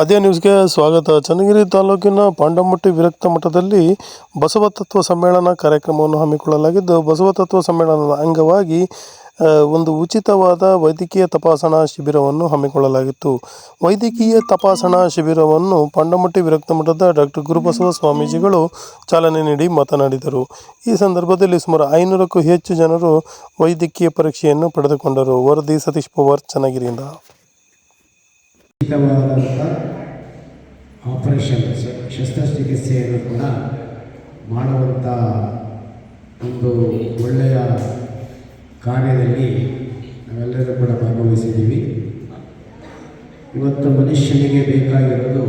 ಅದೇ ನ್ಯೂಸ್ಗೆ ಸ್ವಾಗತ. ಚನ್ನಗಿರಿ ತಾಲೂಕಿನ ಪಾಂಡಮಟ್ಟಿ ವಿರಕ್ತ ಮಠದಲ್ಲಿ ಬಸವ ತತ್ವ ಸಮ್ಮೇಳನ ಕಾರ್ಯಕ್ರಮವನ್ನು ಹಮ್ಮಿಕೊಳ್ಳಲಾಗಿದ್ದು, ಬಸವ ತತ್ವ ಸಮ್ಮೇಳನದ ಅಂಗವಾಗಿ ಒಂದು ಉಚಿತವಾದ ವೈದ್ಯಕೀಯ ತಪಾಸಣಾ ಶಿಬಿರವನ್ನು ಹಮ್ಮಿಕೊಳ್ಳಲಾಗಿತ್ತು. ವೈದ್ಯಕೀಯ ತಪಾಸಣಾ ಶಿಬಿರವನ್ನು ಪಾಂಡಮಟ್ಟಿ ವಿರಕ್ತ ಮಠದ ಡಾಕ್ಟರ್ ಗುರುಬಸವ ಸ್ವಾಮೀಜಿಗಳು ಚಾಲನೆ ನೀಡಿ ಮಾತನಾಡಿದರು. ಈ ಸಂದರ್ಭದಲ್ಲಿ ಸುಮಾರು ಐನೂರಕ್ಕೂ ಹೆಚ್ಚು ಜನರು ವೈದ್ಯಕೀಯ ಪರೀಕ್ಷೆಯನ್ನು ಪಡೆದುಕೊಂಡರು. ವರದಿ ಸತೀಶ್ ಪವಾರ್, ಚನ್ನಗಿರಿಯಿಂದ. ಉಚಿತವಾದಂಥ ಆಪರೇಷನ್ ಶಸ್ತ್ರಚಿಕಿತ್ಸೆಯನ್ನು ಕೂಡ ಮಾಡುವಂಥ ಒಂದು ಒಳ್ಳೆಯ ಕಾರ್ಯದಲ್ಲಿ ನಾವೆಲ್ಲರೂ ಕೂಡ ಭಾಗವಹಿಸಿದ್ದೀವಿ. ಇವತ್ತು ಮನುಷ್ಯನಿಗೆ ಬೇಕಾಗಿರೋದು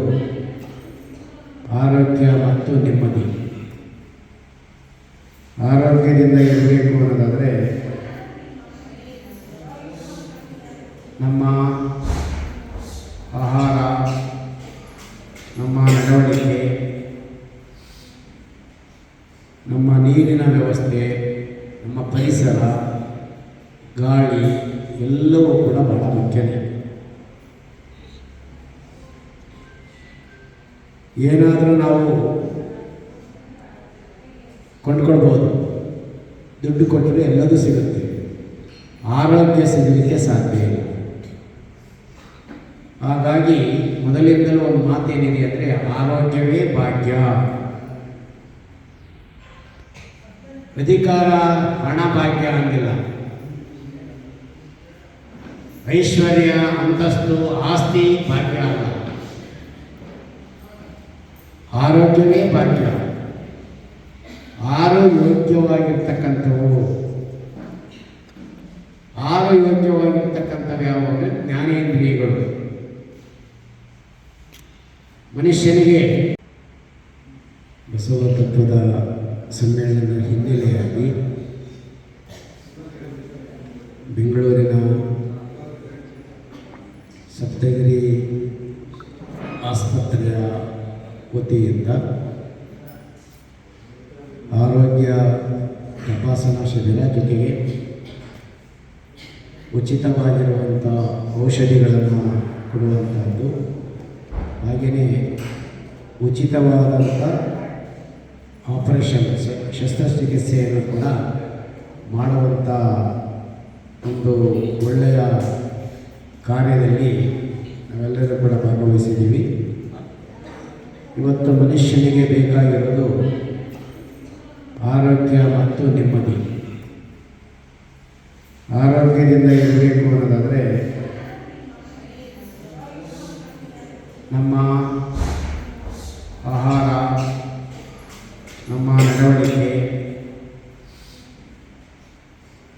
ಆರೋಗ್ಯ ಮತ್ತು ನೆಮ್ಮದಿ. ಆರೋಗ್ಯದಿಂದ ಇರಬೇಕು ಅನ್ನೋದಾದರೆ ನಮ್ಮ ನಮ್ಮ ನಡವಳಿಕೆ, ನಮ್ಮ ನೀರಿನ ವ್ಯವಸ್ಥೆ, ನಮ್ಮ ಪರಿಸರ, ಗಾಳಿ ಎಲ್ಲವೂ ಕೂಡ ಬಹಳ ಮುಖ್ಯನೇ. ಏನಾದರೂ ನಾವು ಕೊಂಡ್ಕೊಳ್ಬೋದು. ದುಡ್ಡು ಕೊಟ್ಟರೆ ಎಲ್ಲದೂ ಸಿಗುತ್ತೆ. ಆರೋಗ್ಯ ಸಿಗಲಿಕ್ಕೆ ಸಾಧ್ಯ ಇಲ್ಲ. ಹಾಗಾಗಿ ಮೊದಲಿಂದಲೂ ಒಂದು ಮಾತೇನಿದೆ ಅಂದರೆ ಆರೋಗ್ಯವೇ ಭಾಗ್ಯ. ಅಧಿಕಾರ ಹಣ ಭಾಗ್ಯ ಅಂದಿಲ್ಲ. ಐಶ್ವರ್ಯ, ಅಂತಸ್ತು, ಆಸ್ತಿ ಭಾಗ್ಯ ಅಲ್ಲ. ಆರೋಗ್ಯವೇ ಭಾಗ್ಯ. ಆರೋಗ್ಯವಾಗಿರ್ತಕ್ಕಂಥವು ಯೋಗ್ಯವಾಗಿರ್ತಕ್ಕಂಥವು. ಯಾವಾಗ ಜ್ಞಾನೇಂದ್ರಿಯಗಳು. ಮನುಷ್ಯನಿಗೆ ಬಸವ ತತ್ವದ ಸಮ್ಮೇಳನದ ಹಿನ್ನೆಲೆಯಾಗಿ ಬೆಂಗಳೂರಿನ ಸಪ್ತಗಿರಿ ಆಸ್ಪತ್ರೆಯ ವತಿಯಿಂದ ಆರೋಗ್ಯ ತಪಾಸಣಾ ಶಿಬಿರ ಜೊತೆಗೆ ಉಚಿತವಾಗಿರುವಂಥ ಔಷಧಿಗಳನ್ನು ಕೊಡುವಂಥದ್ದು ಹಾಗೆಯೇ ಉಚಿತವಾದಂಥ ಆಪರೇಷನ್ ಶಸ್ತ್ರಚಿಕಿತ್ಸೆಯನ್ನು ಕೂಡ ಮಾಡುವಂಥ ಒಂದು ಒಳ್ಳೆಯ ಕಾರ್ಯದಲ್ಲಿ ನಾವೆಲ್ಲರೂ ಕೂಡ ಭಾಗವಹಿಸಿದ್ದೀವಿ. ಇವತ್ತು ಮನುಷ್ಯನಿಗೆ ಬೇಕಾಗಿರೋದು ಆರೋಗ್ಯ ಮತ್ತು ನೆಮ್ಮದಿ. ಆರೋಗ್ಯದಿಂದ ಇರಬೇಕು ಅನ್ನೋದಾದರೆ ನಮ್ಮ ಆಹಾರ ನಮ್ಮ ನಡವಳಿಕೆ,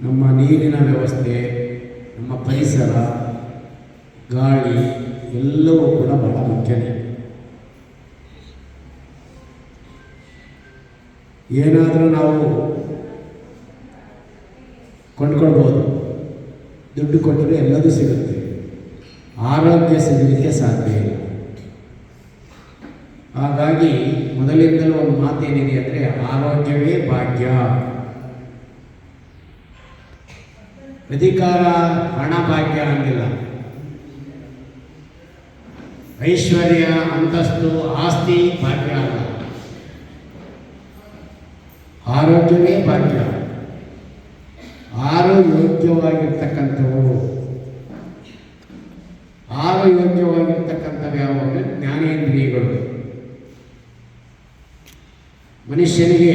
ನಮ್ಮ ನೀರಿನ ವ್ಯವಸ್ಥೆ, ನಮ್ಮ ಪರಿಸರ, ಗಾಳಿ ಎಲ್ಲವೂ ಕೂಡ ಬಹಳ ಮುಖ್ಯನೇ. ಏನಾದರೂ ನಾವು ಕೊಂಡ್ಕೊಳ್ಬೋದು. ದುಡ್ಡು ಕೊಟ್ಟರೆ ಎಲ್ಲದೂ ಸಿಗುತ್ತೆ. ಆರೋಗ್ಯ ಸಿಗಲಿಕ್ಕೆ ಸಾಧ್ಯ ಇಲ್ಲ. ಹಾಗಾಗಿ ಮೊದಲಿಂದಲೂ ಒಂದು ಮಾತೇನಿದೆ ಅಂದರೆ ಆರೋಗ್ಯವೇ ಭಾಗ್ಯ. ಅಧಿಕಾರ ಹಣ ಭಾಗ್ಯ ಅಂದಿಲ್ಲ. ಐಶ್ವರ್ಯ, ಅಂತಸ್ತು, ಆಸ್ತಿ ಭಾಗ್ಯ ಅಲ್ಲ. ಆರೋಗ್ಯವೇ ಭಾಗ್ಯ. ಆರೋಗ್ಯವಾಗಿರ್ತಕ್ಕಂಥವು ಯೋಗ್ಯವಾಗಿರ್ತಕ್ಕಂಥವು ಯಾವಾಗ? ಜ್ಞಾನೇಂದ್ರಿಯಗಳು. ಮನುಷ್ಯನಿಗೆ